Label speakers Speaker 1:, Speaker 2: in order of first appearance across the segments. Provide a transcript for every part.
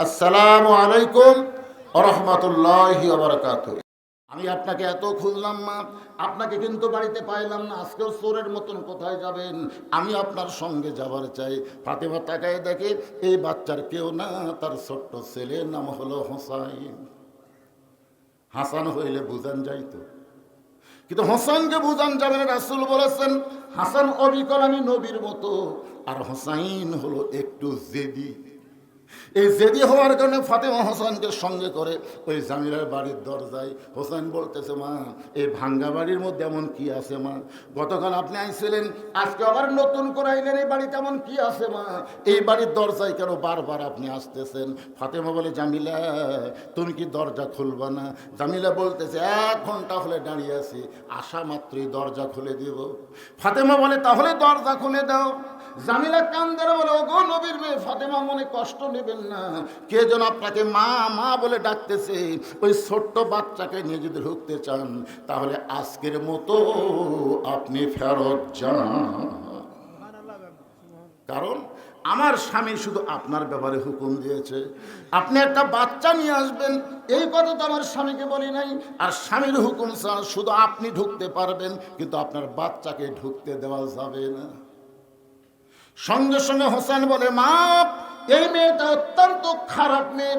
Speaker 1: আসসালামু আলাইকুম রহমতুল্লাহি বারাকাত আমি আপনাকে এত খুঁজলাম মা, আপনাকে কিন্তু বাড়িতে পাইলাম না, আজকেও চোরের মতন কোথায় যাবেন? আমি আপনার সঙ্গে যাবার চাই। ফাতেমা তাকায় দেখে এই বাচ্চার কেউ না, তার ছোট্ট ছেলের নাম হলো হোসাইন। হাসান হইলে বুঝান যাইতো কিন্তু হোসেনকে বুঝান যাবে না, রাসুল বলেছেন, হাসান অবিকল আমি নবীর মতো, আর হোসাইন হলো একটু জেদি। এই জেদি হওয়ার কারণে ফাতেমা হোসেনকে সঙ্গে করে ওই জামিলার বাড়ির দরজায় হোসেন বলতেছে, মা, এই ভাঙ্গা বাড়ির মধ্যে এমন কি আছে, মা? গতকাল আপনি আইছিলেন, আজকে আবার নতুন করে আইলেন, এই বাড়িতে এমন কি আছে, মা? এই বাড়ির দরজায় কেন বারবার আপনি আসতেছেন? ফাতেমা বলে, জামিলা, তুমি কি দরজা খুলবা না? জামিলা বলতেছে, এক ঘণ্টা হলে দাঁড়িয়ে আছি আসা মাত্রই দরজা খুলে দিব। ফাতেমা বলে, তাহলে দরজা খুলে দাও। জামিলা কান্দের বলে, ওগো নবীর মেয়ে ফাতেমা, মনে কষ্ট নেবেন না। কে যেন আপনাকে মা মা বলে ডাকতেছে, ওই ছোট্ট বাচ্চাকে নিয়ে যদি ঢুকতে চান, তাহলে আজকের মতো আপনি ফেরত যান। কারণ আমার স্বামী শুধু আপনার ব্যাপারে হুকুম দিয়েছে। আপনি একটা বাচ্চা নিয়ে আসবেন, এই কথা তো আমার স্বামীকে বলি নাই। আর স্বামীর হুকুম শুধু আপনি ঢুকতে পারবেন, কিন্তু আপনার বাচ্চাকে ঢুকতে দেওয়া যাবে না। সঙ্গে সঙ্গে হোসেন বলে মা এই মেয়েটা অত্যন্ত খারাপ মেয়ে।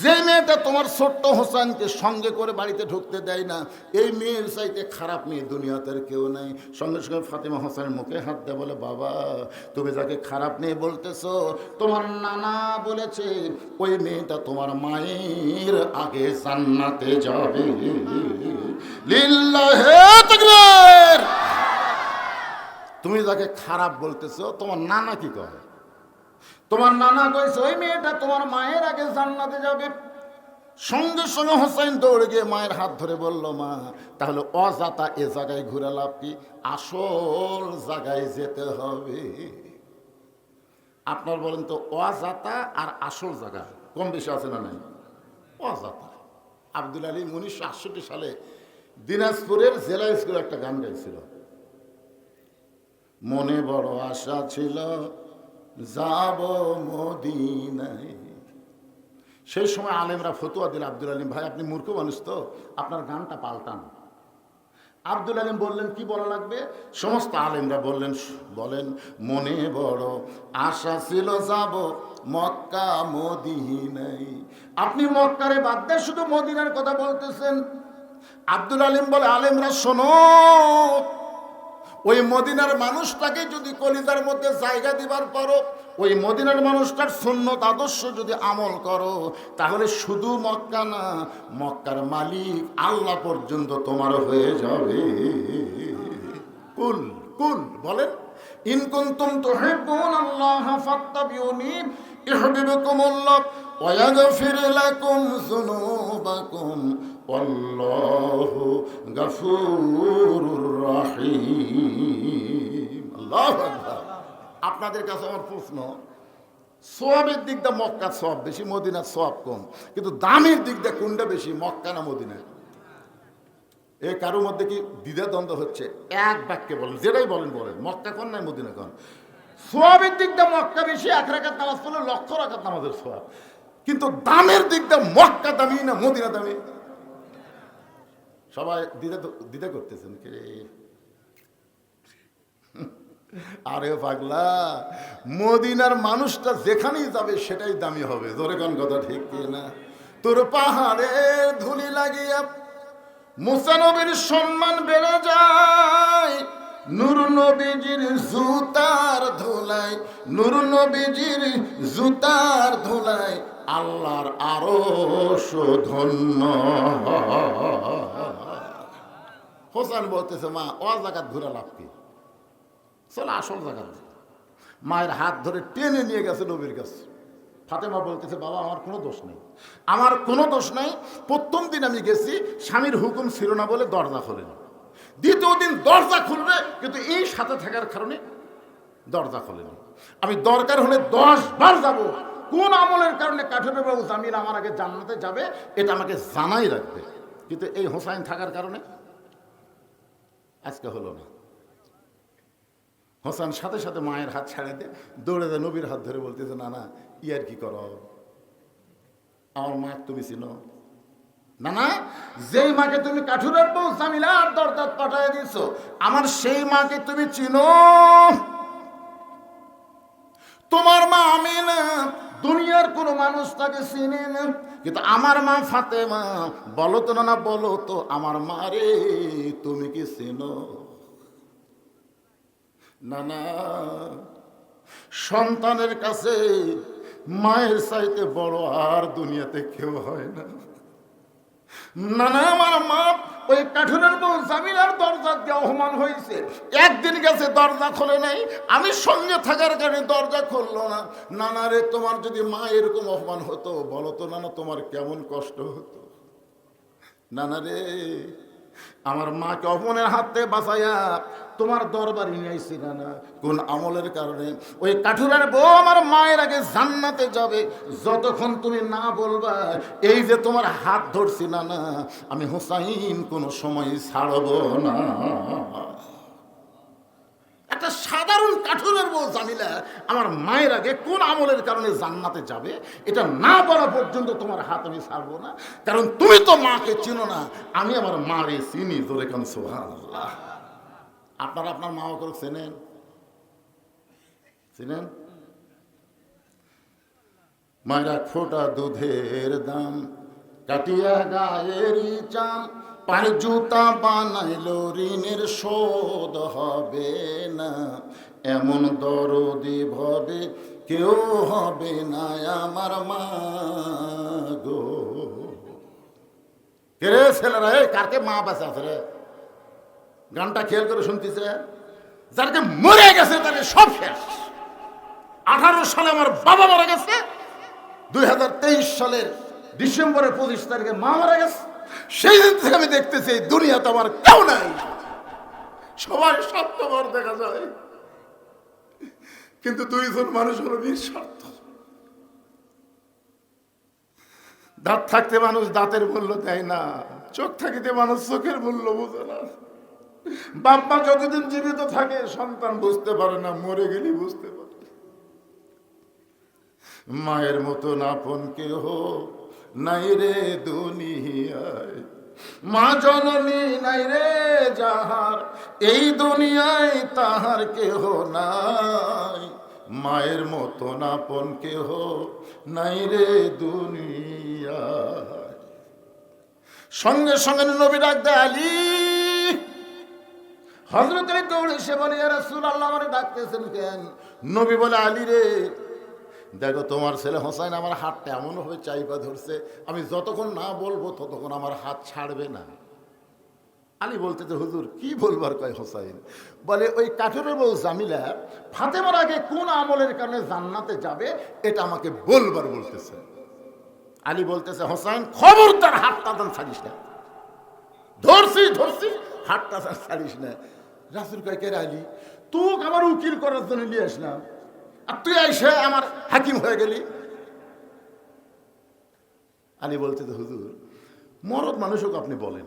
Speaker 1: যে মেয়েটা তোমার ছোট্ট হোসেনকে সঙ্গে করে বাড়িতে ঢুকতে দেয় না, এই মেয়ের চাইতে খারাপ মেয়ে দুনিয়াতে কেউ নাই। সঙ্গে সঙ্গে ফাতেমা হোসেনের মুখে হাত দেয়, বলে, বাবা, তুমি যাকে খারাপ মেয়ে বলতেছো, তোমার নানা বলেছে, ওই মেয়েটা তোমার মায়ের আগে জান্নাতে যাবে। যাকে খারাপ বলতেছো, তোমার নানা কি করে তোমার নানা কইছে, ওই মেয়েটা তোমার মায়ের আগে জান্নাতে যাবে। সঙ্গে সঙ্গে হোসেন দৌড়ে গিয়ে মায়ের হাত ধরে বলল, মা, তাহলে অজাতা এ জায়গায় ঘুরে লাভ কি? আসল জায়গায় যেতে হবে। আপনার বলেন তো অজাতা আর আসল জায়গা, কম বেশি আছে না নাই? অজাতা আব্দুল আলী উনিশশো আটষট্টি সালে দিনাজপুরের জেলা স্কুলে একটা গান গাইছিল। মনে বড় আশা ছিল, যাব মদিনায়। সেই সময় আলেমরা ফতুয়া দিল আব্দুল আলিম, ভাই, আপনি মূর্খ মানুষ তো, আপনার গানটা পাল্টান। আব্দুল আলিম বললেন, কি বলা লাগবে? সমস্ত আলেমরা বললেন, বলেন, মনে বড় আশা ছিল, যাব মক্কা মদিনায়। আপনি মক্কারে বাদ শুধু মদিনার কথা বলতেছেন। আব্দুল আলিম বলে, আলেমরা, শোনো ওই মদিনার মানুষটাকে যদি কলিজার মধ্যে জায়গা দিবার পারো, ওই মদিনার মানুষটার সুন্নত আদর্শ যদি আমল করো, তাহলে শুধু মক্কা না, মক্কার মালিক আল্লাহ পর্যন্ত তোমার হয়ে যাবে। কুল কুল, বলেন। ইন কুনতুম তুহিব্বুন আল্লাহ ওয়াল্লাহু গাফুরুর রাহিম। আল্লাহু আকবার। আপনাদের কাছে আমার প্রশ্ন, সোয়াবের দিক দিয়ে মক্কার সব বেশি, মদিনার সব কম, কিন্তু দামের দিক দিয়ে কোনটা বেশি, মক্কা না মদিনা? এ কারোর মধ্যে কি দ্বিধা দ্বন্দ্ব হচ্ছে? এক বাক্যে বলেন, যেটাই বলেন বলেন। মক্কা কোন নাই মদিনা কোন? সোয়াবের দিক দিয়ে মক্কা বেশি, এক রাখার নামাজ পড়লে লক্ষ রাখার নামাজের সোয়াব। কিন্তু দামের দিক দিয়ে মক্কা দামি না মদিনা দামি? সবাই দ্বিধা দ্বিধা করতেছেন কে? আরে পাগলা, মদিনার মানুষটা যেখানেই যাবে সেটাই দামি হবে। জোরে কোন কথা ঠিক না? তোর পাহাড়ে ধুলি লাগিয়া মুসানবীর সম্মান বেড়ে যায়। নূর নবীজির জুতার ধুলাই, নূর নবীজির জুতার ধুলাই আল্লাহর আরও ধন্য হোসেন বলতেছে, মা ও জায়গাত ঘুরে লাভ কি? চলো আসল জায়গা মায়ের হাত ধরে টেনে নিয়ে গেছে নবীর কাছে। ফাতেমা বলতেছে, বাবা, আমার কোনো দোষ নেই। আমার কোনো দোষ নাই। প্রথম দিন আমি গেছি, স্বামীর হুকুম ছিল না বলে দরজা খোলেনি দ্বিতীয় দিন দরজা খুলবে, কিন্তু এই সাথে থাকার কারণে দরজা খোলেনি আমি দরকার হলে দশ বার যাব। কোন আমলের কারণে কাঠের বাবু জামিন আমার আগে জান্নাতে যাবে, এটা আমাকে জানাই রাখবে। কিন্তু এই হোসাইন থাকার কারণে আজকে হলো না। হোসেন সাথে সাথে মায়ের হাত ছাড়ে দিয়ে দৌড়ে দেয় নবীর হাত ধরে বলতেছে, না না ইয়ার কি করো? আমার মা তুমি চিনো? না না যেই মাকে তুমি কাঠুরের বউ জামিলার দরদাত পাঠায় দিছো আমার সেই মাকে তুমি চিনো? তোমার মা আমি না দুনিয়ার কোনো মানুষ তাকে চিনে না। কিন্তু আমার মা ফাতেমা, বলো তো না বলো তো আমার মা রে, তুমি কি চিনো? না না সন্তানের কাছে মায়ের চাইতে বড় আর দুনিয়াতে কেউ হয় না। না না আমার মা ওই কাঠুরের বউ জামিলার দরজা দিয়ে অপমান হয়েছে। একদিন গেছে দরজা খোলে নাই, আমি সঙ্গে থাকার কারণে দরজা খুললো না। নানা রে, তোমার যদি মা এরকম অপমান হতো, বলো তো নানা, তোমার কেমন কষ্ট হতো? নানা রে, আমার মাকে অপমানের হাত বাঁচাইয়া তোমার দরবারে নিয়ে আইসি নানা। কোন আমলের কারণে? ওই কাঠুরের বউ আমার মায়ের আগে জান্নাতে যাবে। যতক্ষণ তুমি না বলবা, এই যে তোমার হাত ধরছি নানা, আমি হুসাইন কোনো সময় ছাড়ব না। একটা সাধারণ কাঠুরের বউ জানিলা, আমার মায়ের আগে কোন আমলের কারণে জান্নাতে যাবে? এটা না বলা পর্যন্ত তোমার হাত আমি ছাড়বো না। কারণ তুমি তো মাকে চিনো না, আমি আমার মারে চিনি, জোরে কান সোহান আপনারা আপনার মা বাবা চেনেন? চিনেন? মায়ের ফোটা দুধের দাম, কাটিয়া গায়েরই চাম পায়ে জুতা বানাইল, ঋণের শোধ হবে না। এমন দরদি ভবে কেউ হবে না আমার মা গো। কে ছেলেরা কারকে মা বাঁচা আছে রে? গানটা খেয়াল করে শুনতেছে, যারকে মরে গেছে তাকে সব শেষ। আঠারো সালে আমার বাবা মারা গেছে, দুই সালের ডিসেম্বরের পঁচিশ তারিখে মা মারা গেছে। সেই দিন থেকে আমি দেখতেছি এই দুনিয়াতে আমার কেউ নাই। সবাই স্বার্থপর দেখা যায়। কিন্তু দুইজন মানুষ হলো নিঃস্বার্থ দাঁত থাকতে মানুষ দাঁতের মূল্য দেয় না, চোখ থাকিতে মানুষ চোখের মূল্য বোঝে না। বাপ্পা যতদিন জীবিত থাকে, সন্তান বুঝতে পারে না, মরে গেলে বুঝতে পারে। মায়ের মতো আপন কেহ নাই রে দুনিয়ায়। মা জননী নাই রে যাহার, এই দুনিয়ায় তাহার কেহ নাই। মায়ের মতো আপন কেহ নাই রে দুনিয়ায়। সঙ্গে সঙ্গে নবী ডাক আলী! হজরত আলী দৌড়ে এসে বলে রাসুল আল্লাহ আমার ডাকতেছেন কেন? নবী বলে, আলী রে, দেখো তোমার ছেলে হোসাইন আমার হাতটা এমনভাবে চাইপা ধরছে, আমি যতক্ষণ না বলব ততক্ষণ আমার হাত ছাড়বে না। আলী বলতে যে হুজুর, কি বলবার কয় হোসাইন? বলে, ওই কাঠের বউ জামিলা ফাতেমার আগে কোন আমলের কারণে জান্নাতে যাবে, এটা আমাকে বলবার বলতেছে। আলী বলতেছে, হোসাইন, খবরদার হাত দান ছাড়িস না। ধরছি ধরছি হাতটা ছাড়িস না। রাসুল কয়, কে রে আলী তুই আমার উকিল করার জন্য নিয়ে না আর তুই এসে আমার হাকিম হয়ে গেলি। আলী বলতে, তো হুজুর, মরদ মানুষক আপনি বলেন।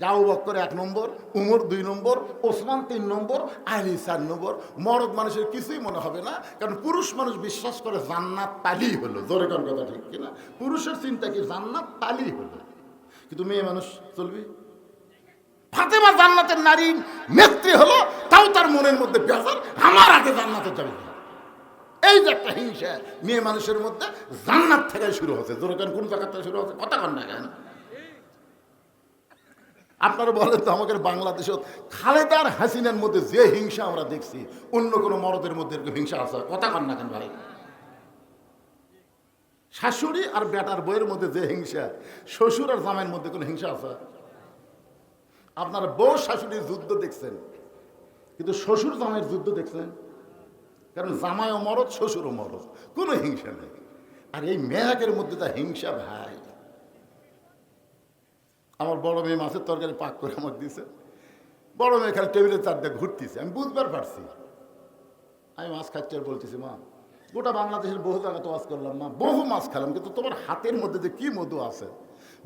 Speaker 1: যাও বক্কর এক নম্বর, উমর দুই নম্বর, ওসমান তিন নম্বর, আলী চার নম্বর। মরদ মানুষের কিছুই মনে হবে না, কারণ পুরুষ মানুষ বিশ্বাস করে জান্নাত পালি হলো। জোরে কথা ঠিক কিনা? পুরুষের চিন্তা কি, জান্নাত পালি হলো? কিন্তু মেয়ে মানুষ চলবি? ফাতেমা জান্নাতের নারী, নেত্রী হলো, তাও তার মনের মধ্যে বেজার, আমার আগে জান্নাতে যাবে এই যে একটা হিংসা, মেয়ে মানুষের মধ্যে জান্নাত থেকে শুরু হচ্ছে। দোরকান কোন জায়গা থেকে শুরু হচ্ছে? কথা কন না কেন? আপনারা বলেন তো আমাদের বাংলাদেশত খালেদার হাসিনার মধ্যে যে হিংসা আমরা দেখছি, অন্য কোনো মরদের মধ্যে এরকম হিংসা আছে? কথা কন না কেন ভাই? শাশুড়ি আর বেটার বইয়ের মধ্যে যে হিংসা, শ্বশুর আর জামাইয়ের মধ্যে কোনো হিংসা আছে? আপনারা বউ শাশুড়ির যুদ্ধ দেখছেন। কিন্তু শ্বশুর জামাইয়ের যুদ্ধ দেখছেন? কারণ জামাইও মরদ, শ্বশুরও মরদ। কোনো হিংসা নেই। আর এই মেয়াকের মধ্যে তা হিংসা ভাই। আমার বড় মেয়ে মাছের তরকারি পাক করে আমাকে দিছে। বড় মেয়ে খালি টেবিলের চারটে ঘুরতেছে। আমি বুঝবার পারছি। আমি মাছ খাচ্ছি আর বলতেছি, মা, গোটা বাংলাদেশের বহু জায়গা তো মাছ করলাম, মা। বহু মাছ খেলাম, কিন্তু তোমার হাতের মধ্যে যে কি মধু আছে?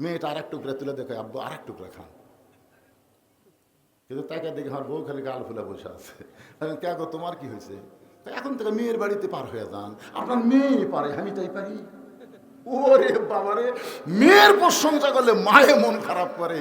Speaker 1: মেয়েটা আর এক টুকরা তুলে দেখো, আব্বু আর এক টুকরা খান। কিন্তু তাকে দেখে আমার বউ খালি গাল ফুলে বসে আছে। ত্যাগ তোমার কি হয়েছে? এখন থেকে মেয়ের বাড়িতে পার হয়ে যান। আপনার মেয়ে পারে, আমি তাই পারি। ওরে বাবারে, মেয়ের প্রশংসা করলে মায়ে মন খারাপ করে।